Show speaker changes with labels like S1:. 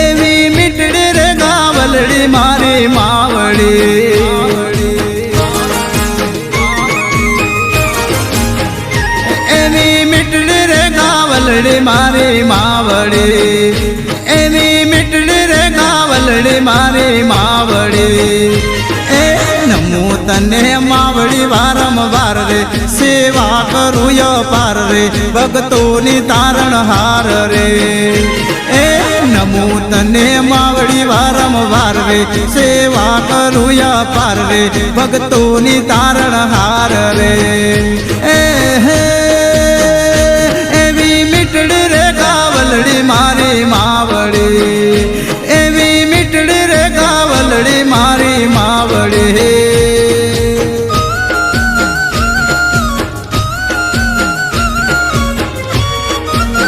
S1: એવી મીટડી રે ગાવલડી, મારી માવડી. એવી મીટડી રે ગાવલડી, મારી માવડી. એવી મીટડી રે ગાવલડી, મારી માવડી. હું તને માવડી, વારંવાર રે, સેવા કરું યો પાર રે ભગતોની તારણ હાર રે. તને માવડી વારંવાર રે સેવા કરું પાર રે ભક્તોની તારણ